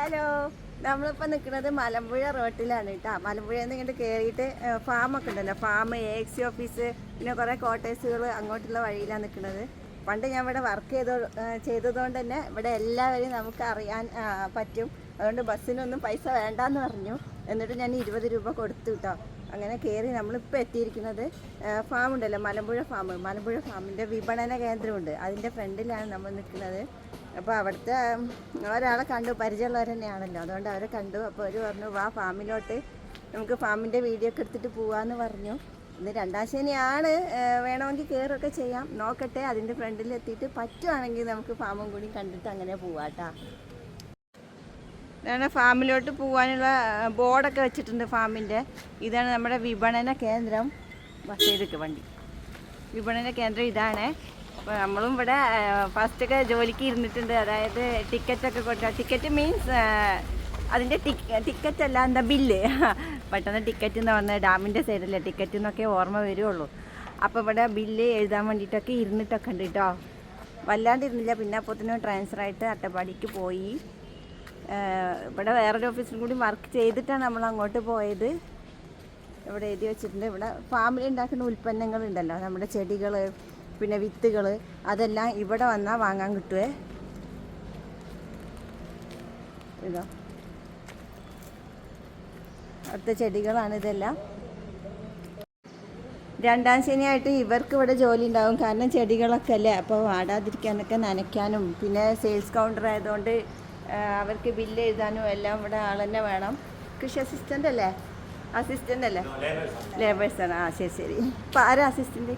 Hello. നമ്മളിപ്പോൾ നിൽക്കുന്നത് മലമ്പുഴ റോട്ടിലാണ് കേട്ടോ മലമ്പുഴയിൽ നിന്ന് ഇങ്ങോട്ട് കയറിയിട്ട് ഫാമൊക്കെ ഉണ്ടല്ലോ. ഫാം എ എക്സി ഓഫീസ് പിന്നെ കുറേ ക്വാർട്ടേഴ്സുകൾ അങ്ങോട്ടുള്ള വഴിയിലാണ് നിൽക്കുന്നത് പണ്ട് ഞാൻ ഇവിടെ വർക്ക് ചെയ്തോ ചെയ്തതുകൊണ്ട് തന്നെ ഇവിടെ എല്ലാവരെയും നമുക്ക് അറിയാൻ പറ്റും. അതുകൊണ്ട് ബസ്സിനൊന്നും പൈസ വേണ്ടാന്ന് പറഞ്ഞു. എന്നിട്ട് ഞാൻ ഇരുപത് രൂപ കൊടുത്തു കേട്ടോ അങ്ങനെ കയറി നമ്മളിപ്പോൾ എത്തിയിരിക്കുന്നത് ഫാം ഉണ്ടല്ലോ. മലമ്പുഴ ഫാം മലമ്പുഴ ഫാമിന്റെ വിപണന കേന്ദ്രമുണ്ട്. അതിന്റെ ഫ്രണ്ടിലാണ് നമ്മൾ നിൽക്കുന്നത് അപ്പോൾ അവിടുത്തെ ഒരാളെ കണ്ടു പരിചയമുള്ളവർ തന്നെയാണല്ലോ. അതുകൊണ്ട് അവരെ കണ്ടു. അപ്പോൾ അവർ പറഞ്ഞു വാ ഫാമിലോട്ട്. നമുക്ക് ഫാമിന്റെ വീഡിയോ ഒക്കെ എടുത്തിട്ട് പോവാമെന്ന് പറഞ്ഞു. ഇന്ന് രണ്ടാം ശനിയാണ്. വേണമെങ്കിൽ കയറൊക്കെ ചെയ്യാം. നോക്കട്ടെ അതിന്റെ ഫ്രണ്ടിൽ എത്തിയിട്ട് പറ്റുവാണെങ്കിൽ നമുക്ക് ഫാമും കൂടി കണ്ടിട്ട് അങ്ങനെ പോവാട്ടാ ഇതാണ് ഫാമിലോട്ട് പോകാനുള്ള ബോർഡൊക്കെ വെച്ചിട്ടുണ്ട് ഫാമിന്റെ. ഇതാണ് നമ്മുടെ വിപണന കേന്ദ്രം. ബസ് ചെയ്തൊക്കെ വണ്ടി. വിപണന കേന്ദ്രം ഇതാണ്. അപ്പോൾ നമ്മളും ഇവിടെ ഫസ്റ്റൊക്കെ ജോലിക്ക് ഇരുന്നിട്ടുണ്ട്. അതായത് ടിക്കറ്റൊക്കെ കൊടുക്കുക ടിക്കറ്റ് മീൻസ് അതിന്റെ ടിക്കറ്റ് അല്ല എന്താ ബില്ല് പെട്ടെന്ന് ടിക്കറ്റ് എന്ന് പറഞ്ഞാൽ ഡാമിന്റെ സൈഡല്ലേ ടിക്കറ്റ് എന്നൊക്കെ ഓർമ്മ വരുള്ളൂ അപ്പോൾ ഇവിടെ ബില്ല് എഴുതാൻ വേണ്ടിയിട്ടൊക്കെ ഇരുന്നിട്ടൊക്കെ ഉണ്ട് കേട്ടോ വല്ലാണ്ടിരുന്നില്ല പിന്നെ അപ്പോഴത്തേനും ട്രാൻസ്ഫർ ആയിട്ട് അട്ടപ്പാടിക്ക് പോയി. ഇവിടെ വേറൊരു ഓഫീസിൽ കൂടി വർക്ക് ചെയ്തിട്ടാണ് നമ്മൾ അങ്ങോട്ട് പോയത്. ഇവിടെ എഴുതി വെച്ചിട്ടുണ്ട്. ഇവിടെ ഫാമിലി ഉണ്ടാക്കുന്ന ഉൽപ്പന്നങ്ങളുണ്ടല്ലോ നമ്മുടെ ചെടികൾ പിന്നെ വിത്തുകൾ അതെല്ലാം ഇവിടെ വന്നാൽ വാങ്ങാൻ കിട്ടുവേ. ഇതോ. അടുത്ത ചെടികളാണ് ഇതെല്ലാം. രണ്ടാം ശനിയായിട്ട് ഇവർക്ക് ഇവിടെ ജോലി ഉണ്ടാവും. കാരണം ചെടികളൊക്കെ അല്ലേ? അപ്പോൾ വാടാതിരിക്കാനൊക്കെ നനയ്ക്കാനും. പിന്നെ സെയിൽസ് കൗണ്ടർ ആയതുകൊണ്ട് അവർക്ക് ബില്ല് എഴുതാനും എല്ലാം ഇവിടെ ആൾ തന്നെ വേണം. കൃഷി അസിസ്റ്റന്റ് അല്ലേ? അസിസ്റ്റന്റ് അല്ലേ? ലേബേഴ്സാണ് ആ ശരി ശരി. ഇപ്പം ആരാ അസിസ്റ്റന്റ്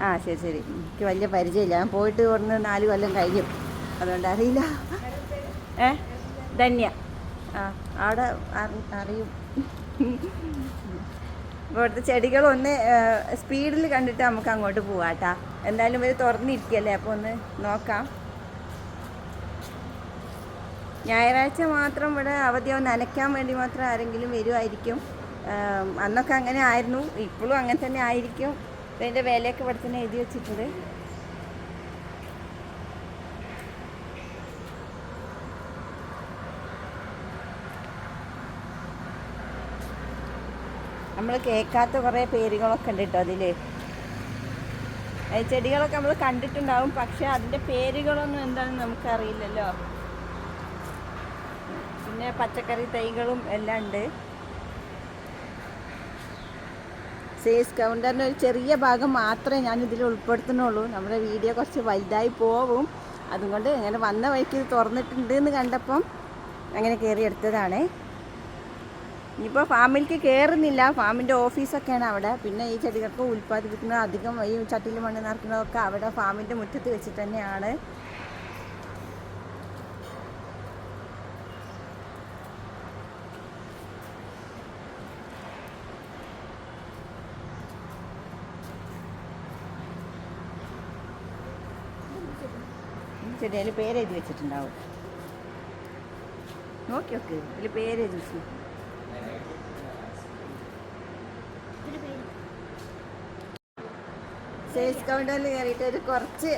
ആ ശരി ശരി. എനിക്ക് വലിയ പരിചയമില്ല. ഞാൻ പോയിട്ട് കുറഞ്ഞ് നാല് കൊല്ലം കഴിയും അതുകൊണ്ട് അറിയില്ല. ഏ? ധന്യ. ആ അവിടെ അറി- അറിയും. ഇവിടുത്തെ ചെടികളൊന്ന് സ്പീഡിൽ കണ്ടിട്ട് നമുക്ക് അങ്ങോട്ട് പോവാട്ടാ എന്തായാലും ഇവർ തുറന്നിരിക്കല്ലേ അപ്പോൾ ഒന്ന് നോക്കാം. ഞായറാഴ്ച മാത്രം ഇവിടെ അവധിയാവും നനയ്ക്കാൻ വേണ്ടി മാത്രം ആരെങ്കിലും വരുമായിരിക്കും അന്നൊക്കെ അങ്ങനെ ആയിരുന്നു. ഇപ്പോഴും അങ്ങനെ തന്നെ ആയിരിക്കും. ഇതിന്റെ വിലയൊക്കെ ഇവിടെ തന്നെ എഴുതി വെച്ചിട്ടുണ്ട്. നമ്മൾ കേൾക്കാത്ത കുറേ പേരുകളൊക്കെ ഉണ്ട് കേട്ടോ അതിൽ ചെടികളൊക്കെ നമ്മൾ കണ്ടിട്ടുണ്ടാവും. പക്ഷെ അതിന്റെ പേരുകളൊന്നും എന്താണെന്ന് നമുക്കറിയില്ലല്ലോ. പിന്നെ പച്ചക്കറി തൈകളും എല്ലാം ഉണ്ട്. സേൽസ് കൗണ്ടറിന്റെ ഒരു ചെറിയ ഭാഗം മാത്രമേ ഞാൻ ഇതിൽ ഉൾപ്പെടുത്തുന്നുള്ളൂ. നമ്മുടെ വീഡിയോ കുറച്ച് വലുതായി പോവും അതുകൊണ്ട് ഇങ്ങനെ വന്ന വഴിക്ക് ഇത് തുറന്നിട്ടുണ്ട് എന്ന് കണ്ടപ്പം അങ്ങനെ കയറി എടുത്തതാണ്. ഇനിയിപ്പോൾ ഫാമിലേക്ക് കയറുന്നില്ല ഫാമിന്റെ ഓഫീസൊക്കെയാണ് അവിടെ. പിന്നെ ഈ ചെടികൾക്ക് ഉൽപ്പാദിപ്പിക്കുന്നത് അധികം ഈ ചട്ടിയിൽ മണ്ണ് നിറക്കുന്നതൊക്കെ അവിടെ ഫാമിന്റെ മുറ്റത്ത് വെച്ചിട്ട് തന്നെയാണ്. പേരെഴുതി പേര് വെച്ചിട്ടുണ്ടാവും. നോക്കി നോക്ക് ഇതിൽ പേര്. വെച്ചു സെയിൽസ് കൗണ്ടറിൽ കയറിയിട്ട് ഒരു കുറച്ച്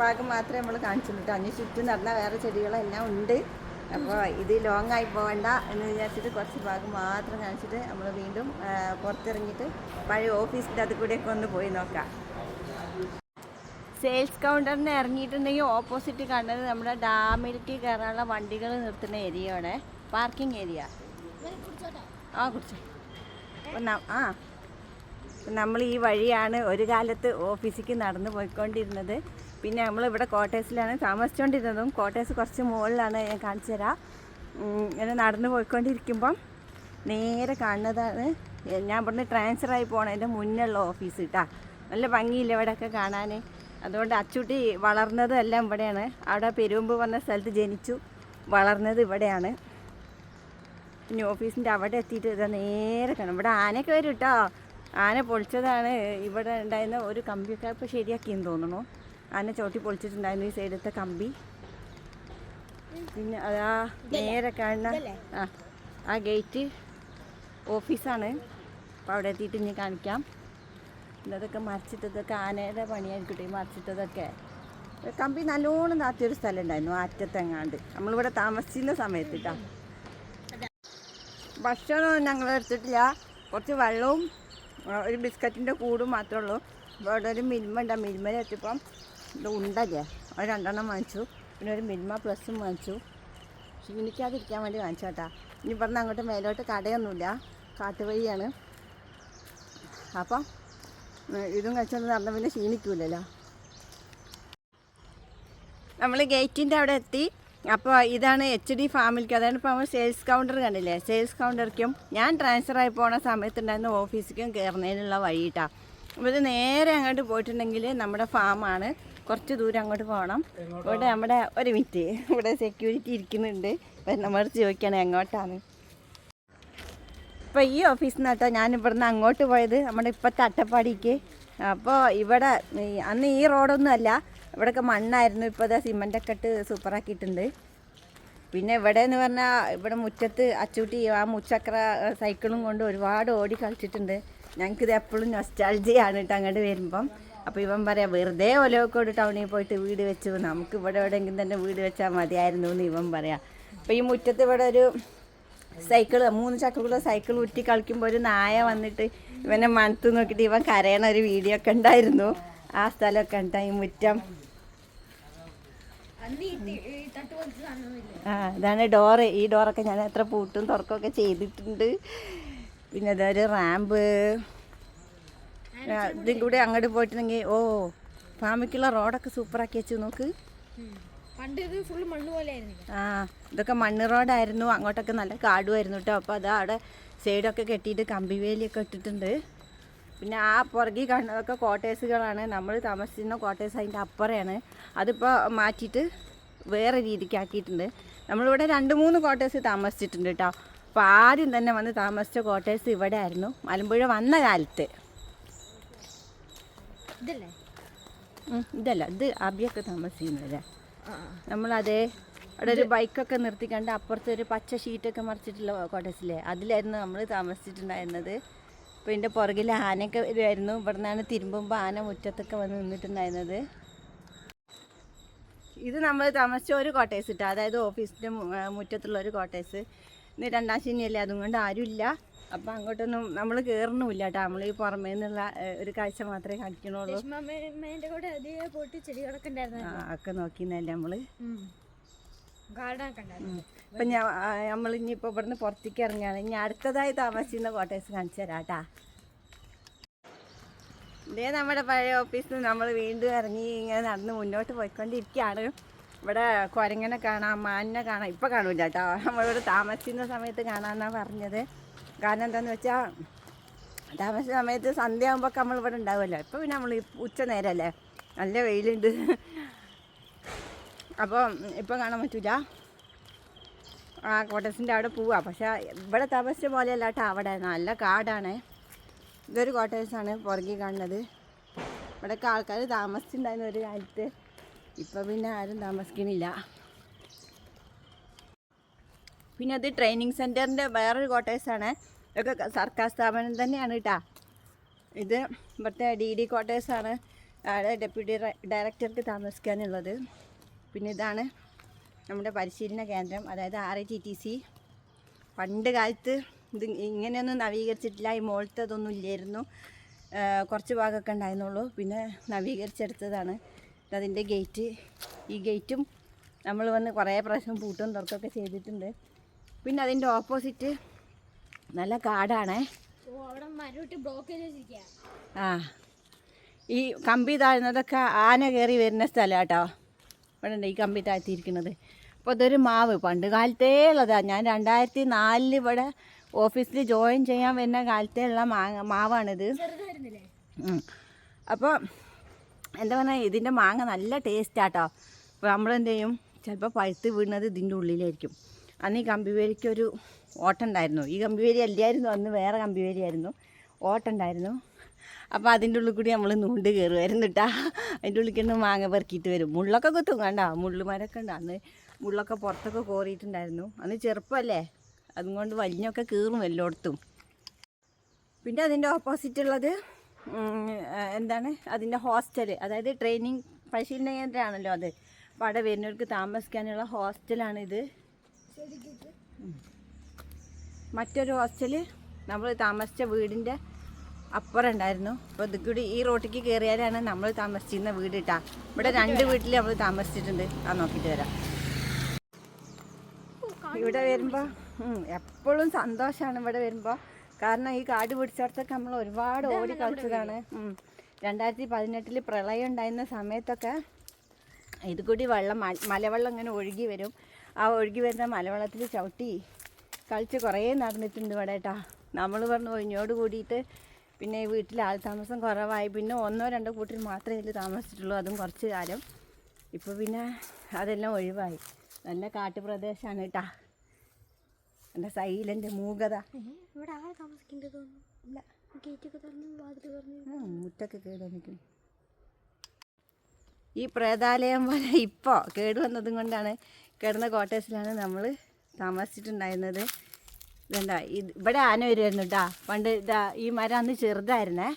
ഭാഗം മാത്രമേ നമ്മൾ കാണിച്ചിട്ടുള്ളൂ. അതിന് ചുറ്റും നടന്ന വേറെ ചെടികളെല്ലാം ഉണ്ട്. അപ്പോൾ ഇത് ലോങ് ആയി പോകണ്ട എന്ന് വിചാരിച്ചിട്ട് കുറച്ച് ഭാഗം മാത്രം കാണിച്ചിട്ട് നമ്മൾ വീണ്ടും പുറത്തിറങ്ങിയിട്ട് പഴയ ഓഫീസിന്റെ അത് കൂടെയൊക്കെ ഒന്ന് പോയി നോക്കാം. സെയിൽസ് കൗണ്ടറിന് ഇറങ്ങിയിട്ടുണ്ടെങ്കിൽ ഓപ്പോസിറ്റ് കണ്ടത് നമ്മുടെ ഡാമിലേക്ക് കയറാനുള്ള വണ്ടികൾ നിർത്തുന്ന ഏരിയയാണ് പാർക്കിംഗ് ഏരിയ ആ കുറിച്ച് ആ. നമ്മൾ ഈ വഴിയാണ് ഒരു കാലത്ത് ഓഫീസിലേക്ക് നടന്നു പോയിക്കൊണ്ടിരുന്നത്. പിന്നെ നമ്മൾ ഇവിടെ കോട്ടേഴ്സിലാണ് താമസിച്ചുകൊണ്ടിരുന്നതും കോട്ടേഴ്സ് കുറച്ച് മുകളിലാണ് ഞാൻ കാണിച്ചു തരാം. ഇങ്ങനെ നടന്നു പോയിക്കൊണ്ടിരിക്കുമ്പം നേരെ കാണുന്നതാണ്. ഞാൻ ഇവിടുന്ന് ട്രാൻസ്ഫർ ആയി പോണതിന്റെ മുന്നുള്ള ഓഫീസ് കേട്ടാ നല്ല ഭംഗിയില്ല ഇവിടെയൊക്കെ കാണാൻ അതുകൊണ്ട് അച്ചുട്ടി വളർന്നതും എല്ലാം ഇവിടെയാണ്. അവിടെ പെരുമ്പ് വന്ന സ്ഥലത്ത് ജനിച്ചു വളർന്നത് ഇവിടെയാണ്. പിന്നെ ഓഫീസിന്റെ അവിടെ എത്തിയിട്ട് ഇതാ നേരെ കാണും. ഇവിടെ ആനയൊക്കെ വരും കേട്ടോ ആന പൊളിച്ചതാണ്. ഇവിടെ ഉണ്ടായിരുന്ന ഒരു കമ്പിയൊക്കെ ഇപ്പോൾ ശരിയാക്കിയെന്ന് തോന്നുന്നു. ആന ചവിട്ടി പൊളിച്ചിട്ടുണ്ടായിരുന്നു ഈ സൈഡത്തെ കമ്പി. പിന്നെ അതാ നേരെ കാണുന്ന ആ ആ ഗേറ്റ് ഓഫീസാണ്. അപ്പോൾ അവിടെ എത്തിയിട്ട് ഇനി കാണിക്കാം. ഇതൊക്കെ മറിച്ചിട്ടതൊക്കെ ആനയുടെ പണിയായിരിക്കട്ടെ മറിച്ചിട്ടതൊക്കെ. കമ്പി നല്ലോണം നാത്തിയൊരു സ്ഥലം ഉണ്ടായിരുന്നു ആറ്റത്തെങ്ങാണ്ട്. നമ്മളിവിടെ താമസിച്ചിരുന്ന സമയത്ത് കേട്ടോ ഭക്ഷണമൊന്നും ഞങ്ങൾ എടുത്തിട്ടില്ല. കുറച്ച് വെള്ളവും ഒരു ബിസ്ക്കറ്റിന്റെ കൂടും മാത്രമേ ഉള്ളൂ. ഇവിടെ ഒരു മിൽമ ഉണ്ട്. മിൽമയിൽ എത്തിയപ്പം ഇത് ഉണ്ടല്ലേ? അത് രണ്ടെണ്ണം വാങ്ങിച്ചു. പിന്നെ ഒരു മിൽമ പ്ലസും വാങ്ങിച്ചു. ക്ഷീണിക്കാതിരിക്കാൻ വേണ്ടി വാങ്ങിച്ചു കേട്ടാ. ഇനി പറഞ്ഞാൽ അങ്ങോട്ട് മേലോട്ട് കടയൊന്നുമില്ല. കാട്ടുവഴിയാണ്. അപ്പം ഇതും കഴിച്ചോണ്ട് നടന്ന പിന്നെ ക്ഷീണിക്കൂലല്ലോ. നമ്മൾ ഗേറ്റിന്റെ അവിടെ എത്തി. അപ്പോൾ ഇതാണ് എച്ച് ഡി ഫാമിലിക്ക് അതാണ് ഇപ്പോൾ നമ്മൾ സെയിൽസ് കൗണ്ടർ കണ്ടില്ലേ? സെയിൽസ് കൗണ്ടർക്കും ഞാൻ ട്രാൻസ്ഫർ ആയി പോണ സമയത്തുണ്ടായിരുന്ന ഓഫീസിലേക്കും കയറുന്നതിനുള്ള വഴിയിട്ടാണ് അപ്പോൾ ഇത് നേരെ അങ്ങോട്ട് പോയിട്ടുണ്ടെങ്കിൽ നമ്മുടെ ഫാമാണ്. കുറച്ച് ദൂരം അങ്ങോട്ട് പോകണം ഇവിടെ നമ്മുടെ ഒരു മിനിറ്റ്. ഇവിടെ സെക്യൂരിറ്റി ഇരിക്കുന്നുണ്ട്. നമ്മൾ ചോദിക്കണം എങ്ങോട്ടാണ്? ഇപ്പോൾ ഈ ഓഫീസിൽ നിന്ന് കേട്ടോ ഞാൻ ഇവിടുന്ന് അങ്ങോട്ട് പോയത് നമ്മുടെ ഇപ്പോഴത്തെ അട്ടപ്പാടിക്ക്. അപ്പോൾ ഇവിടെ അന്ന് ഈ റോഡൊന്നും അല്ല ഇവിടെയൊക്കെ മണ്ണായിരുന്നു ഇപ്പോൾ ഇതാ സിമന്റൊക്കെ ഇട്ട് സൂപ്പറാക്കിയിട്ടുണ്ട്. പിന്നെ ഇവിടെ എന്ന് പറഞ്ഞാൽ ഇവിടെ മുറ്റത്ത് അച്ചൂട്ടി ആ മുച്ചക്ര സൈക്കിളും കൊണ്ട് ഒരുപാട് ഓടി കളിച്ചിട്ടുണ്ട്. ഞങ്ങൾക്കിത് എപ്പോഴും നൊസ്റ്റാൾജിയാണ് കേട്ടോ അങ്ങോട്ട് വരുമ്പം. അപ്പോൾ ഇവൻ പറയാം വെറുതെ ഒലവക്കോട് ടൗണിൽ പോയിട്ട് വീട് വെച്ചു നമുക്ക് ഇവിടെ എവിടെയെങ്കിലും തന്നെ വീട് വെച്ചാൽ മതിയായിരുന്നു എന്ന് ഇവൻ പറയാം. അപ്പോൾ ഈ മുറ്റത്ത് ഇവിടെ ഒരു സൈക്കിൾ മൂന്ന് ചക്രമുള്ള സൈക്കിൾ ഉറ്റി കളിക്കുമ്പോൾ ഒരു നായ വന്നിട്ട് ഇവനെ മണത്ത് നോക്കിയിട്ട് ഇവൻ കരയണ ഒരു വീഡിയോ ഒക്കെ ഉണ്ടായിരുന്നു. ആ സ്ഥലമൊക്കെ ഉണ്ടായി മുറ്റം. ആ ഇതാണ് ഡോറ് ഈ ഡോറൊക്കെ ഞാൻ എത്ര പൂട്ടും തുറക്കമൊക്കെ ചെയ്തിട്ടുണ്ട്. പിന്നെ അതൊരു റാമ്പ്. ഇതും കൂടെ അങ്ങോട്ട് പോയിട്ടുണ്ടെങ്കിൽ ഓ ഫാമിക്കുള്ള റോഡൊക്കെ സൂപ്പറാക്കി വെച്ചു നോക്ക്. പണ്ട് ഇത് ഫുൾ മണ്ണ് പോലെ ആ ഇതൊക്കെ മണ്ണ് റോഡായിരുന്നു. അങ്ങോട്ടൊക്കെ നല്ല കാടുമായിരുന്നു കേട്ടോ. അപ്പോൾ അത് അവിടെ സൈഡൊക്കെ കെട്ടിയിട്ട് കമ്പി വേലിയൊക്കെ ഇട്ടിട്ടുണ്ട്. പിന്നെ ആ പുറകിൽ കാണുന്നതൊക്കെ ക്വാർട്ടേഴ്സുകളാണ്. നമ്മൾ താമസിക്കുന്ന ക്വാർട്ടേഴ്സ് അതിന്റെ അപ്പുറയാണ്. അതിപ്പോൾ മാറ്റിയിട്ട് വേറെ രീതിക്ക് ആക്കിയിട്ടുണ്ട് നമ്മളിവിടെ രണ്ട് മൂന്ന് ക്വാർട്ടേഴ്സ് താമസിച്ചിട്ടുണ്ട് കേട്ടോ. അപ്പോൾ ആദ്യം തന്നെ വന്ന് താമസിച്ച ക്വാർട്ടേഴ്സ് ഇവിടെ ആയിരുന്നു. മലമ്പുഴ വന്ന കാലത്ത്. ഇതല്ലേ? ഇതല്ല ഇത് അബിയൊക്കെ താമസിക്കുന്നതല്ലേ നമ്മളതേ അവിടെ ഒരു ബൈക്കൊക്കെ നിർത്തിക്കണ്ട് അപ്പുറത്ത് ഒരു പച്ച ഷീറ്റൊക്കെ മറിച്ചിട്ടുള്ള കോട്ടേഴ്സില്ലേ? അതിലായിരുന്നു നമ്മൾ താമസിച്ചിട്ടുണ്ടായിരുന്നത്. അപ്പോൾ ഇതിന്റെ പുറകിൽ ആനയൊക്കെ വരുമായിരുന്നു ഇവിടെ നിന്നാണ് തിരുമ്പുമ്പോൾ ആന മുറ്റത്തൊക്കെ വന്ന് നിന്നിട്ടുണ്ടായിരുന്നത്. ഇത് നമ്മൾ താമസിച്ച ഒരു കോട്ടേഴ്സ് കിട്ടുക അതായത് ഓഫീസിന്റെ മുറ്റത്തുള്ള ഒരു കോട്ടേഴ്സ്. ഇന്ന് രണ്ടാം ശനിയല്ലേ അതുകൊണ്ട് ആരുമില്ല. അപ്പം അങ്ങോട്ടൊന്നും നമ്മൾ കയറണമില്ല കേട്ടോ നമ്മൾ ഈ പുറമേ നിന്നുള്ള ഒരു കാഴ്ച മാത്രമേ കാണിക്കണുള്ളൂ. ഒക്കെ നോക്കിന്നല്ലേ നമ്മൾ അപ്പം ഞാൻ നമ്മൾ ഇനിയിപ്പോൾ ഇവിടുന്ന് പുറത്തേക്ക് ഇറങ്ങുകയാണ്. ഇനി അടുത്തതായി താമസിക്കുന്ന ക്വാർട്ടേഴ്സ് കാണിച്ചു തരാം ഇതേ നമ്മുടെ പഴയ ഓഫീസിൽ നിന്ന് നമ്മൾ വീണ്ടും ഇറങ്ങി ഇങ്ങനെ നടന്ന് മുന്നോട്ട് പോയിക്കൊണ്ടിരിക്കുകയാണ്. ഇവിടെ കുരങ്ങനെ കാണാം മാനിനെ കാണാം. ഇപ്പം കാണൂല കേട്ടോ. നമ്മളിവിടെ താമസിക്കുന്ന സമയത്ത് കാണാമെന്നാണ് പറഞ്ഞത്. കാരണം എന്താണെന്ന് വെച്ചാൽ താമസ സമയത്ത് സന്ധ്യ ആകുമ്പോൾ നമ്മൾ ഇവിടെ ഉണ്ടാവുമല്ലോ. ഇപ്പോൾ പിന്നെ നമ്മൾ ഉച്ച നേരമല്ലേ നല്ല വെയിലുണ്ട്. അപ്പോൾ ഇപ്പോൾ കാണാൻ പറ്റില്ല ആ കോട്ടേഴ്സിന്റെ അവിടെ പോവാം. പക്ഷേ ഇവിടെ തപസ് പോലെയല്ല കേട്ടോ അവിടെ. നല്ല കാടാണ്. ഇതൊരു കോട്ടേഴ്സാണ് പുറകിൽ കാണുന്നത്. ഇവിടെയൊക്കെ ആൾക്കാർ താമസിച്ചിട്ടുണ്ടായിരുന്നു ഒരു കാലത്ത്. ഇപ്പം പിന്നെ ആരും താമസിക്കണില്ല. പിന്നെ അത് ട്രെയിനിങ് സെന്ററിന്റെ വേറൊരു കോട്ടേഴ്സാണ്. ഇതൊക്കെ സർക്കാർ സ്ഥാപനം തന്നെയാണ് കേട്ടോ. ഇത് ഇവിടുത്തെ ഡി ഡി കോട്ടേഴ്സാണ്. അവിടെ ഡെപ്യൂട്ടി ഡയറക്ടർക്ക് താമസിക്കാനുള്ളത്. പിന്നെ ഇതാണ് നമ്മുടെ പരിശീലന കേന്ദ്രം അതായത് R I T T C പണ്ട് കാലത്ത് ഇത് ഇങ്ങനെയൊന്നും നവീകരിച്ചിട്ടില്ല ഈ മുകളിലത്തെ അതൊന്നും ഇല്ലായിരുന്നു. കുറച്ച് ഭാഗമൊക്കെ ഉണ്ടായിരുന്നുള്ളൂ. പിന്നെ നവീകരിച്ചെടുത്തതാണ്. അതിന്റെ ഗേറ്റ്. ഈ ഗേറ്റും നമ്മൾ വന്ന് കുറേ പ്രാവശ്യം പൂട്ടും തുറക്കൊക്കെ ചെയ്തിട്ടുണ്ട്. പിന്നെ അതിന്റെ ഓപ്പോസിറ്റ് നല്ല കാടാണേ. ആ ഈ കമ്പി താഴ്ന്നതൊക്കെ ആന കയറി വരുന്ന സ്ഥലം കേട്ടോ. ഇവിടെ ഈ കമ്പി താഴ്ത്തിയിരിക്കുന്നത്. അപ്പോൾ അതൊരു മാവ്. പണ്ട് കാലത്തേ ഉള്ളതാണ് ഞാൻ രണ്ടായിരത്തി നാലിൽ ഇവിടെ ഓഫീസിൽ ജോയിൻ ചെയ്യാൻ വരുന്ന കാലത്തേ ഉള്ള മാങ്ങ മാവാണിത്. അപ്പോൾ എന്താ പറഞ്ഞാൽ ഇതിന്റെ മാങ്ങ നല്ല ടേസ്റ്റാട്ടോ. അപ്പോൾ നമ്മളെന്ത് ചെയ്യും? ചിലപ്പോൾ പഴുത്ത് വീണത് ഇതിന്റെ ഉള്ളിലായിരിക്കും. അന്ന് ഈ കമ്പിവേലിക്കൊരു ഓട്ടുണ്ടായിരുന്നു ഈ കമ്പിവേലി അല്ലായിരുന്നു. അന്ന് വേറെ കമ്പിവേലിയായിരുന്നു ഓട്ടുണ്ടായിരുന്നു അപ്പോൾ അതിന്റെ ഉള്ളിൽ കൂടി നമ്മൾ നൂണ്ട് കയറുമായിരുന്നു കേട്ടാ അതിന്റെ ഉള്ളിൽ മാങ്ങ പെറുക്കിയിട്ട് വരും. മുള്ളൊക്കെ കുത്തും കണ്ട? മുള്ളുമരൊക്കെ ഉണ്ട്. അന്ന് മുള്ളൊക്കെ പുറത്തൊക്കെ കോറിയിട്ടുണ്ടായിരുന്നു അന്ന് ചെറുപ്പമല്ലേ അതുകൊണ്ട് വലിഞ്ഞൊക്കെ കീറും എല്ലായിടത്തും പിന്നെ അതിന്റെ ഓപ്പോസിറ്റ് ഉള്ളത് എന്താണ്? അതിന്റെ ഹോസ്റ്റൽ അതായത് ട്രെയിനിങ് പരിശീലന കേന്ദ്രമാണല്ലോ അത്. അപ്പോൾ അവിടെ വരുന്നവർക്ക് താമസിക്കാനുള്ള ഹോസ്റ്റലാണിത് മറ്റൊരു ഹോസ്റ്റൽ നമ്മൾ താമസിച്ച വീടിന്റെ അപ്പുറം ഉണ്ടായിരുന്നു. അപ്പോൾ ഇത് കൂടി ഈ റോട്ടിക്ക് കയറിയാലാണ് നമ്മൾ താമസിച്ചിരുന്ന വീട് ഇട്ടാ ഇവിടെ രണ്ട് വീട്ടിൽ നമ്മൾ താമസിച്ചിട്ടുണ്ട്. ആ നോക്കിയിട്ട് വരാം. ഇവിടെ വരുമ്പോൾ എപ്പോഴും സന്തോഷമാണ് ഇവിടെ വരുമ്പോൾ കാരണം ഈ കാട് പിടിച്ചിടത്തൊക്കെ നമ്മൾ ഒരുപാട് ഓടി കളിച്ചതാണ്. രണ്ടായിരത്തി പതിനെട്ടിൽ പ്രളയം ഉണ്ടായിരുന്ന സമയത്തൊക്കെ ഇത് കൂടി വെള്ളം മലവെള്ളം ഇങ്ങനെ ഒഴുകി വരും. ആ ഒഴുകി വരുന്ന മലവെള്ളത്തിൽ ചവിട്ടി കളിച്ച് കുറേ നടന്നിട്ടുണ്ട് ഇവിടെ കേട്ടാ നമ്മൾ പറഞ്ഞു ഒഴിഞ്ഞോട് കൂടിയിട്ട് പിന്നെ ഈ വീട്ടിൽ ആൾ താമസം കുറവായി. പിന്നെ ഒന്നോ രണ്ടോ കൂട്ടിൽ മാത്രമേ ഇതിൽ താമസിച്ചിട്ടുള്ളൂ. അതും കുറച്ച് കാലം. ഇപ്പോൾ പിന്നെ അതെല്ലാം ഒഴിവായി. നല്ല കാട്ടുപ്രദേശമാണ് കേട്ടാ എന്റെ സൈലന്റ് മൂകത. ഇവിടെ ആൾ താമസിക്കേണ്ടത് ഇല്ല. ഗേറ്റൊക്കെ തുറന്നു വാതിൽ തുറന്നു ഉം, മുറ്റൊക്കെ കേട് വന്നിരിക്കുന്നു. ഈ പ്രേതാലയം പോലെ ഇപ്പോൾ കേട് വന്നതും കൊണ്ടാണ് കിടന്ന ക്വാർട്ടേഴ്സിലാണ് നമ്മൾ താമസിച്ചിട്ടുണ്ടായിരുന്നത്. ഇതെന്താ ഇത് ഇവിടെ ആന വരുമായിരുന്നു കേട്ടാ പണ്ട് ഇതാ ഈ മരം അന്ന് ചെറുതായിരുന്നേ.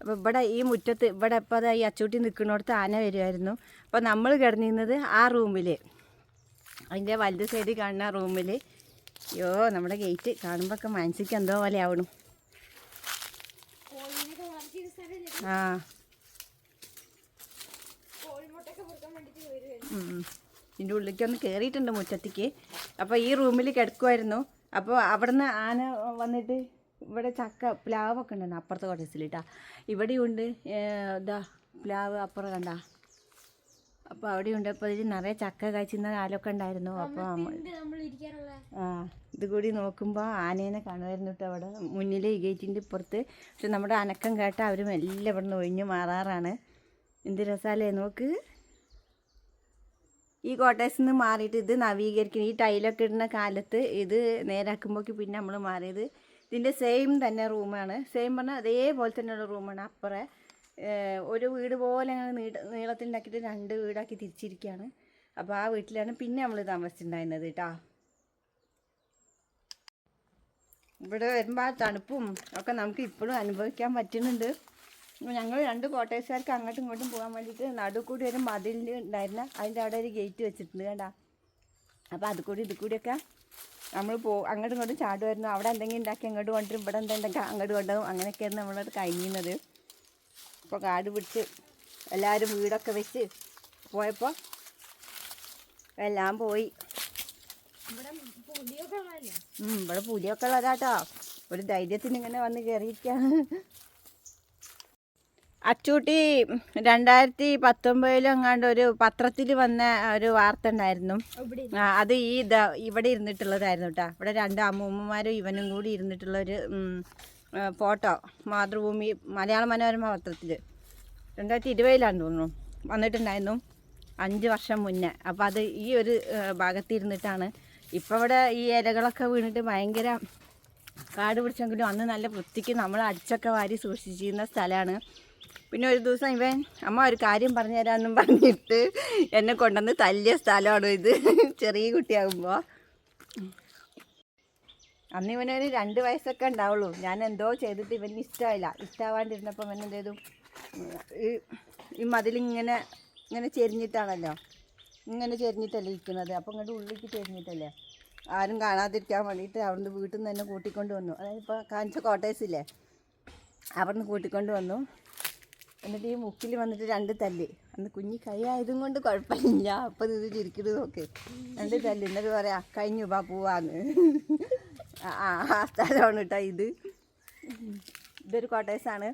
അപ്പോൾ ഇവിടെ ഈ മുറ്റത്ത് ഇവിടെ ഇപ്പോൾ ഈ അച്ചൂട്ടി നിൽക്കുന്നിടത്ത് ആന വരുമായിരുന്നു അപ്പോൾ നമ്മൾ കിടന്നിരുന്നത് ആ റൂമിൽ അതിന്റെ വലത് സൈഡിൽ കാണുന്ന റൂമിൽ അയ്യോ നമ്മുടെ ഗേറ്റ് കാണുമ്പോൾ ഒക്കെ മനസ്സിക്ക് എന്തോ പോലെ ആവണം. ആ. ഇതിന്റെ ഉള്ളിലേക്ക് ഒന്ന് കയറിയിട്ടുണ്ട് മുറ്റത്തേക്ക്. അപ്പോൾ ഈ റൂമിൽ കിടക്കുമായിരുന്നു അപ്പോൾ അവിടുന്ന് ആന വന്നിട്ട് ഇവിടെ ചക്ക പ്ലാവൊക്കെ ഉണ്ടായിരുന്നു അപ്പുറത്തെ കോട്ടേഴ്സിൽ കേട്ടാ ഇവിടെയുണ്ട് ഇതാ പ്ലാവ് അപ്പുറം കണ്ട. അപ്പോൾ അവിടെയുണ്ട്. അപ്പോൾ ഇതിൽ നിറയെ ചക്ക കഴിച്ചിരുന്ന കാലമൊക്കെ ഉണ്ടായിരുന്നു. അപ്പോൾ ആ ഇത് കൂടി നോക്കുമ്പോൾ ആനേനെ കാണുമായിരുന്നു കേട്ടോ അവിടെ. മുന്നിലെ ഈ ഗേറ്റിന്റെ ഇപ്പുറത്ത്. പക്ഷെ നമ്മുടെ അനക്കം കേട്ട അവരും എല്ലാം ഇവിടെ നിന്ന് ഒഴിഞ്ഞു മാറാറാണ്. എന്ത് രസാലേ നോക്ക്. ഈ കോട്ടേഴ്സിൽ നിന്ന് മാറിയിട്ട് ഇത് നവീകരിക്കണം ഈ ടൈലൊക്കെ ഇടുന്ന കാലത്ത് ഇത് നേരാക്കുമ്പോഴേക്ക് പിന്നെ നമ്മൾ മാറിയത് ഇതിന്റെ സെയിം തന്നെ റൂമാണ് സെയിം പറഞ്ഞാൽ അതേപോലെ തന്നെയുള്ള റൂമാണ് അപ്പുറം ഒരു വീട് പോലെ അങ്ങനെ നീള നീളത്തിലുണ്ടാക്കിയിട്ട് രണ്ട് വീടാക്കി തിരിച്ചിരിക്കുകയാണ് അപ്പോൾ ആ വീട്ടിലാണ് പിന്നെ നമ്മൾ താമസിച്ചിട്ടുണ്ടായിരുന്നത് കേട്ടോ ഇവിടെ വരുമ്പോൾ തണുപ്പും ഒക്കെ നമുക്ക് ഇപ്പോഴും അനുഭവിക്കാൻ പറ്റുന്നുണ്ട്. ഞങ്ങൾ രണ്ട് കോട്ടേഴ്സുകാർക്ക് അങ്ങോട്ടും ഇങ്ങോട്ടും പോകാൻ വേണ്ടിയിട്ട് നടുക്കൂടി ഒരു മതിൽ ഉണ്ടായിരുന്ന അതിന്റെ അവിടെ ഒരു ഗേറ്റ് വെച്ചിട്ടുണ്ട് കണ്ടാ. അപ്പോൾ അത് കൂടി ഇത് കൂടിയൊക്കെ നമ്മൾ പോ അങ്ങോട്ടും ഇങ്ങോട്ടും ചാടുമായിരുന്നു. അവിടെ എന്തെങ്കിലും ഉണ്ടാക്കി അങ്ങോട്ട് കൊണ്ടുവരും. ഇവിടെ എന്തെങ്കിലും അങ്ങോട്ട് കൊണ്ടുപോകും അങ്ങനെയൊക്കെയായിരുന്നു നമ്മളത് കഴിഞ്ഞിരുന്നത്. അപ്പോൾ കാട് പിടിച്ച് എല്ലാവരും വീടൊക്കെ വെച്ച് പോയപ്പോൾ എല്ലാം പോയി. ഇവിടെ പുലിയൊക്കെ ഉള്ളതാട്ടോ. ഒരു ധൈര്യത്തിന് ഇങ്ങനെ വന്ന് കയറിയിരിക്കുകയാണ് അച്ചൂട്ടി രണ്ടായിരത്തി പത്തൊമ്പതിലും എങ്ങാണ്ട് ഒരു പത്രത്തിൽ വന്ന ഒരു വാർത്ത ഉണ്ടായിരുന്നു. അത് ഈ ഇവിടെ ഇരുന്നിട്ടുള്ളതായിരുന്നു കേട്ടോ. ഇവിടെ രണ്ട് അമ്മൂമ്മമാരും ഇവനും കൂടി ഇരുന്നിട്ടുള്ള ഒരു ഫോട്ടോ മാതൃഭൂമി മലയാള മനോരമ പത്രത്തിൽ രണ്ടായിരത്തി ഇരുപതിലാണെന്ന് തോന്നുന്നു. വന്നിട്ടുണ്ടായിരുന്നു അഞ്ച് വർഷം മുന്നേ. അപ്പോൾ അത് ഈ ഒരു ഭാഗത്തിരുന്നിട്ടാണ്. ഭാഗത്ത് ഇരുന്നിട്ടാണ് ഇപ്പോൾ ഇവിടെ ഈ ഇലകളൊക്കെ വീണിട്ട് ഭയങ്കര കാട് പിടിച്ചെങ്കിലും അന്ന് നല്ല വൃത്തിക്ക് നമ്മൾ അടിച്ചൊക്കെ വാരി സൂക്ഷിച്ചിരുന്ന സ്ഥലമാണ് പിന്നെ ഒരു ദിവസം ഇവൻ അമ്മ ഒരു കാര്യം പറഞ്ഞുതരാമെന്നും പറഞ്ഞിട്ട് എന്നെ കൊണ്ടുവന്ന് തല്ലിയ സ്ഥലമാണ് ഇത്? ചെറിയ കുട്ടിയാകുമ്പോൾ അന്ന് ഇവനൊരു രണ്ട് വയസ്സൊക്കെ ഉണ്ടാവുള്ളൂ. ഞാൻ എന്തോ ചെയ്തിട്ട് ഇവന് ഇഷ്ടമായില്ല ഇഷ്ടമാവാണ്ടിരുന്നപ്പോൾ ഇവൻ എന്ത് ചെയ്തു? ഈ ഈ മതിലിങ്ങനെ ഇങ്ങനെ ചെരിഞ്ഞിട്ടാണല്ലോ. ഇങ്ങനെ ചെരിഞ്ഞിട്ടല്ലേ ഇരിക്കുന്നത്. അപ്പോൾ ഇങ്ങോട്ട് ഉള്ളിക്ക് ചെരിഞ്ഞിട്ടല്ലേ. ആരും കാണാതിരിക്കാൻ വേണ്ടിയിട്ട് അവിടുന്ന് വീട്ടിൽ നിന്ന് തന്നെ കൂട്ടിക്കൊണ്ട് വന്നു. അതായത് ഇപ്പോൾ കാണിച്ച കോട്ടേഴ്സ് ഇല്ലേ? അവിടുന്ന് കൂട്ടിക്കൊണ്ട് വന്നു. എന്നിട്ട് ഈ മുക്കിൽ വന്നിട്ട് രണ്ട് തല്ല്. അന്ന് കുഞ്ഞി കൈ ആയതും കൊണ്ട് കുഴപ്പമില്ല. അപ്പം ഇത് ചിരിക്കുന്നത് നോക്ക്. രണ്ട് തല്ല്. എന്നിട്ട് പറയാ കഴിഞ്ഞു ബാ പോവാന്ന്. ആ സ്ഥലമാണ് കേട്ടോ ഇത്. ഇതൊരു കോട്ടേഴ്സാണ്.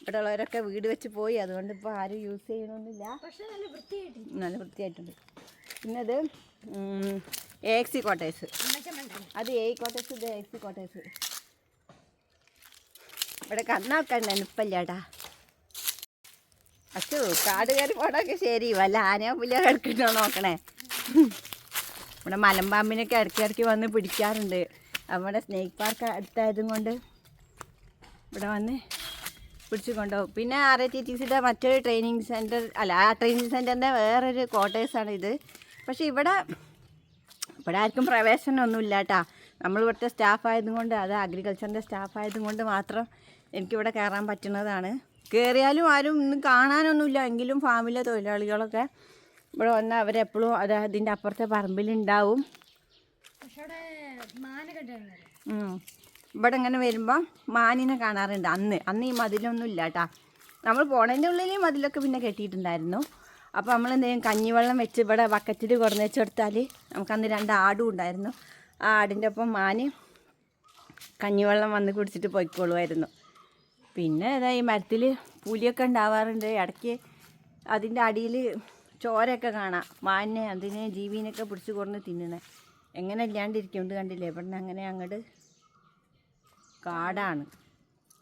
ഇവിടെ ഉള്ളവരൊക്കെ വീട് വെച്ച് പോയി. അതുകൊണ്ട് ഇപ്പോൾ ആരും യൂസ് ചെയ്യണമെന്നില്ല നല്ല വൃത്തിയായിട്ട് നല്ല വൃത്തിയായിട്ടുണ്ട്. പിന്നെ അത് എ എക്സ് കോട്ടേഴ്സ്. അത് എ കോട്ടേഴ്സ് ഇത് എ സി കോട്ടേഴ്സ്. ഇവിടെ കന്നാക്കാൻ നെനപ്പല്ലേട്ടാ അച്ചു കാട് കയറി പോണൊക്കെ ശരി. വല്ല ആനയോ പുലിയോ കിടക്കണോ നോക്കണേ. ഇവിടെ മലമ്പാമ്പിനൊക്കെ ഇടയ്ക്ക് ഇടയ്ക്ക് വന്ന് പിടിക്കാറുണ്ട്. നമ്മുടെ സ്നേക്ക് പാർക്ക് അടുത്തായതും കൊണ്ട് ഇവിടെ വന്ന് പിടിച്ചു കൊണ്ടുപോകും. പിന്നെ ആർ ഐ ടി ടി സിയുടെ മറ്റൊരു ട്രെയിനിങ് സെന്റർ അല്ല ആ ട്രെയിനിങ് സെന്ററിന്റെ വേറൊരു ക്വാർട്ടേഴ്സാണ് ഇത്. പക്ഷേ ഇവിടെ ഇവിടെ ആർക്കും പ്രവേശനമൊന്നുമില്ല കേട്ടാ. നമ്മൾ ഇവിടുത്തെ സ്റ്റാഫ് ആയതുകൊണ്ട് അത് അഗ്രികൾച്ചറിന്റെ സ്റ്റാഫ് ആയതുകൊണ്ട് മാത്രം എനിക്കിവിടെ കയറാൻ പറ്റുന്നതാണ്. കയറിയാലും ആരും ഇന്ന് കാണാനൊന്നുമില്ല. എങ്കിലും ഫാമിലെ തൊഴിലാളികളൊക്കെ ഇവിടെ വന്നാൽ അവരെപ്പോഴും അത് അതിന്റെ അപ്പുറത്തെ പറമ്പിലുണ്ടാവും. ഇവിടെ ഇങ്ങനെ വരുമ്പോൾ മാനിനെ കാണാറുണ്ട്. അന്ന്. അന്ന് ഈ മതിലൊന്നും ഇല്ല കേട്ടാ. നമ്മൾ പോണതിന്റെ ഉള്ളിൽ ഈ മതിലൊക്കെ പിന്നെ കെട്ടിയിട്ടുണ്ടായിരുന്നു. അപ്പോൾ നമ്മൾ എന്തെങ്കിലും കഞ്ഞിവെള്ളം വെച്ച് ഇവിടെ ബക്കറ്റിൽ കുറഞ്ഞ് വെച്ച് കൊടുത്താൽ നമുക്കന്ന് രണ്ട് ആടും ഉണ്ടായിരുന്നു. ആ ആടിന്റെ ഒപ്പം മാന് കഞ്ഞിവെള്ളം വന്ന് കുടിച്ചിട്ട് പോയിക്കോളുമായിരുന്നു. പിന്നെ ഇതാ ഈ മരത്തിൽ പുലിയൊക്കെ ഉണ്ടാവാറുണ്ട്. ഇടയ്ക്ക് അതിന്റെ അടിയിൽ ചോരയൊക്കെ കാണാം. മാനിനെ അതിനെ ജീവീനൊക്കെ പിടിച്ച് കുറഞ്ഞ് തിന്നണേ. എങ്ങനെ ഇല്ലാണ്ടിരിക്കുന്നുണ്ട് കണ്ടില്ലേ? ഇവിടെ അങ്ങനെ അങ്ങോട്ട് കാടാണ്.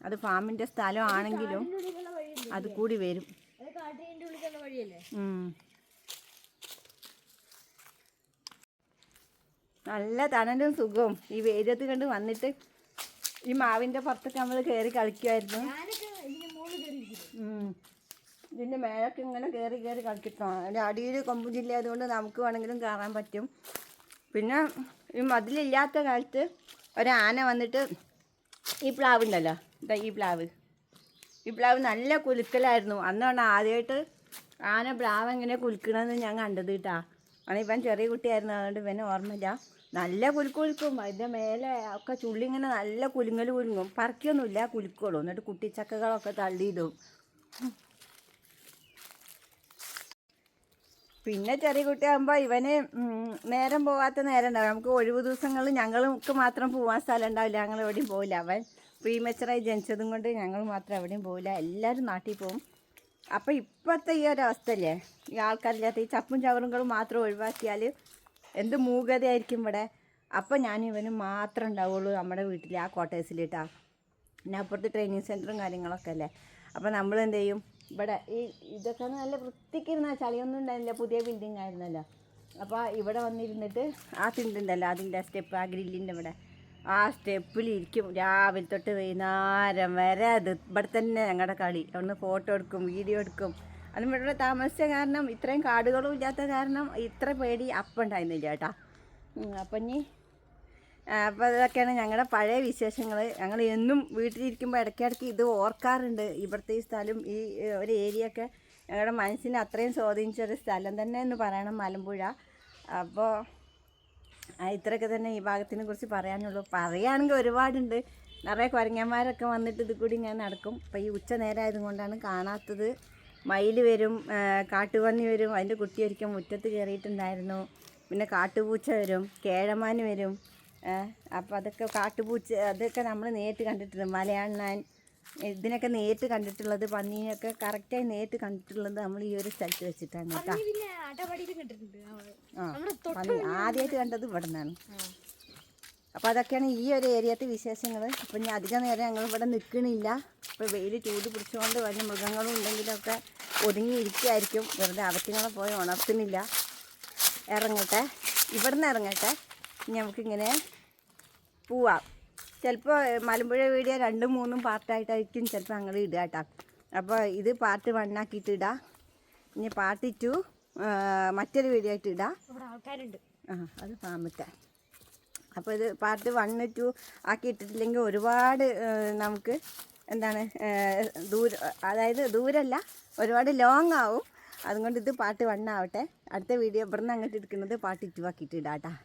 അത് ഫാമിന്റെ സ്ഥലമാണെങ്കിലും ആണെങ്കിലും അത് കൂടി വരും. നല്ല തണലും സുഖവും. ഈ വെയിലത്ത് കണ്ട് വന്നിട്ട് ഈ മാവിന്റെ പുറത്തൊക്കെ നമ്മൾ കയറി കളിക്കുമായിരുന്നു. ഇതിന്റെ മേലൊക്കെ ഇങ്ങനെ കയറി കയറി കളിക്കിട്ടോ. അതിന്റെ അടിയിൽ കൊമ്പും ജില്ല ആയതുകൊണ്ട് നമുക്ക് വേണമെങ്കിലും കയറാൻ പറ്റും. പിന്നെ ഈ മതിലില്ലാത്ത കാലത്ത് ഒരാന വന്നിട്ട് ഈ പ്ലാവ് ഉണ്ടല്ലോ ഇതാ ഈ പ്ലാവ്. ഈ പ്ലാവ് നല്ല കുലുക്കലായിരുന്നു. അന്നാണ് ആദ്യമായിട്ട് ആന പ്ലാവ് എങ്ങനെ കുലുക്കണമെന്ന് ഞാൻ കണ്ടത് കേട്ടാ ആണ് ഇവൻ ചെറിയ കുട്ടിയായിരുന്നു. അതുകൊണ്ട് ഇവന് ഓർമ്മയില്ല. നല്ല കുലുക്ക് കുലുക്കും അതിന്റെ മേലെ ഒക്കെ ചുള്ളി ഇങ്ങനെ നല്ല കുലുങ്ങൽ കുലുങ്ങും. പറക്കൊന്നുമില്ല കുലുക്കുള്ളൂ എന്നിട്ട് കുട്ടിച്ചക്കകളൊക്കെ തള്ളിയിടും. പിന്നെ ചെറിയ കുട്ടിയാകുമ്പോൾ ഇവന് നേരം പോകാത്ത നേരം ഉണ്ടാവും. നമുക്ക് ഒഴിവ് ദിവസങ്ങളിൽ ഞങ്ങൾക്ക് മാത്രം പോകാൻ സ്ഥലം ഉണ്ടാവില്ല. ഞങ്ങൾ എവിടെയും പോവില്ല. അവൻ പ്രീമച്ചറായി ജനിച്ചതും കൊണ്ട് ഞങ്ങൾ മാത്രം എവിടെയും പോവില്ല. എല്ലാവരും നാട്ടിൽ പോകും അപ്പോൾ ഇപ്പോഴത്തെ ഈ ഒരു അവസ്ഥയല്ലേ ഈ ആൾക്കാരില്ലാത്ത ഈ ചപ്പും ചവറുകളും മാത്രം ഒഴിവാക്കിയാൽ എന്ത് മൂകതയായിരിക്കും ഇവിടെ? അപ്പോൾ ഞാൻ ഇവന് മാത്രം ഉണ്ടാവുള്ളൂ നമ്മുടെ വീട്ടിൽ ആ ക്വാർട്ടേഴ്സിലിട്ടാ പിന്നെ അപ്പുറത്ത് ട്രെയിനിങ് സെന്ററും കാര്യങ്ങളൊക്കെ അല്ലേ? അപ്പോൾ നമ്മൾ എന്ത് ചെയ്യും? ഇവിടെ ഈ ഇതൊക്കെ നല്ല വൃത്തിക്കിരുന്ന ചളിയൊന്നും ഉണ്ടായിരുന്നില്ല പുതിയ ബിൽഡിംഗ് ആയിരുന്നല്ലോ. അപ്പോൾ ഇവിടെ വന്നിരുന്നിട്ട് ആ തിണ്ടുണ്ടല്ലോ അതിന്റെ സ്റ്റെപ്പ് ആ ഗ്രില്ലിന്റെ ഇവിടെ. ആ സ്റ്റെപ്പിലിരിക്കും രാവിലെ തൊട്ട് വൈകുന്നേരം വരെ അത് ഇവിടെ തന്നെ ഞങ്ങളുടെ കളി. ഒന്ന് ഫോട്ടോ എടുക്കും വീഡിയോ എടുക്കും. അതും ഇവിടെ താമസിച്ച കാരണം ഇത്രയും കാടുകളും ഇല്ലാത്ത കാരണം ഇത്ര പേടി അപ്പം ഉണ്ടായിരുന്നില്ല ചേട്ടാ അപ്പം ഇനി അപ്പോൾ ഇതൊക്കെയാണ് ഞങ്ങളുടെ പഴയ വിശേഷങ്ങൾ. ഞങ്ങൾ എന്നും വീട്ടിലിരിക്കുമ്പോൾ ഇടയ്ക്കിടയ്ക്ക് ഇത് ഓർക്കാറുണ്ട്. ഇവിടുത്തെ ഈ സ്ഥലം ഈ ഒരു ഏരിയ ഒക്കെ ഞങ്ങളുടെ മനസ്സിനെ അത്രയും സ്വാധീനിച്ച ഒരു സ്ഥലം തന്നെ എന്ന് പറയണം മലമ്പുഴ. അപ്പോൾ ഇത്രയൊക്കെ തന്നെ ഈ ഭാഗത്തിനെ കുറിച്ച് പറയാനുള്ളൂ. പറയുകയാണെങ്കിൽ ഒരുപാടുണ്ട്. നിറയെ കുരങ്ങന്മാരൊക്കെ വന്നിട്ട് ഇത് കൂടി ഞാൻ നടക്കും. അപ്പോൾ ഈ ഉച്ച നേരമായത് കൊണ്ടാണ് കാണാത്തത്. മയിൽ വരും കാട്ടുപന്നി വരും. അതിന്റെ കുട്ടി ഒരിക്കൽ മുറ്റത്ത് കയറിയിട്ടുണ്ടായിരുന്നു. പിന്നെ കാട്ടുപൂച്ച വരും കേഴമാൻ വരും. അപ്പോൾ അതൊക്കെ കാട്ടുപൂച്ച അതൊക്കെ നമ്മൾ നേരിട്ട് കണ്ടിട്ടുണ്ട്. മലയാണ്ണാൻ ഇതിനൊക്കെ നേരിട്ട് കണ്ടിട്ടുള്ളത് പന്നിയൊക്കെ കറക്റ്റായി നേരിട്ട് കണ്ടിട്ടുള്ളത് നമ്മൾ ഈ ഒരു സ്ഥലത്ത് വെച്ചിട്ടാണ് കേട്ടോ. ആ പന്നി ആദ്യമായിട്ട് കണ്ടത് ഇവിടെ നിന്നാണ് അപ്പോൾ അതൊക്കെയാണ് ഈ ഒരു ഏരിയത്തെ വിശേഷങ്ങൾ അപ്പം ഇനി അധികം നേരം ഞങ്ങൾ ഇവിടെ നിൽക്കണില്ല ഇപ്പോൾ വെയിൽ ചൂട് പിടിച്ചുകൊണ്ട് വല്ല മൃഗങ്ങളും ഉണ്ടെങ്കിലൊക്കെ ഒതുങ്ങി ഇരിക്കുമായിരിക്കും വെറുതെ അവറ്റിങ്ങളെ പോയി ഉണർത്തുന്നില്ല. ഇറങ്ങട്ടെ. ഇവിടുന്ന് ഇറങ്ങട്ടെ. ഇനി നമുക്കിങ്ങനെ പോവാം. ചിലപ്പോൾ മലമ്പുഴ വീഡിയോ രണ്ടും മൂന്നും പാർട്ടായിട്ടായിരിക്കും ചിലപ്പോൾ ഞങ്ങൾ ഇടുക കേട്ടോ. അപ്പോൾ ഇത് പാർട്ട് വണ്ണാക്കിയിട്ട് ഇടാം. ഇനി പാർട്ട് ടു മറ്റൊരു വീഡിയോ ആയിട്ട് ഇടാം. ഇവിടെ ആൾക്കാരുണ്ട്. ആ അത് ഫാമത്തെ അപ്പോൾ ഇത് പാർട്ട് വണ്ണ് ടു ആക്കി ഇട്ടിട്ടില്ലെങ്കിൽ ഒരുപാട് നമുക്ക് എന്താണ് ദൂര അതായത് ദൂരല്ല ഒരുപാട് ലോങ് ആവും. അതുകൊണ്ട് ഇത് പാർട്ട് വൺ ആവട്ടെ. അടുത്ത വീഡിയോ ഇവിടുന്ന് അങ്ങോട്ട് എടുക്കുന്നത് പാർട്ട് ടു ആക്കിയിട്ട് ഇടാം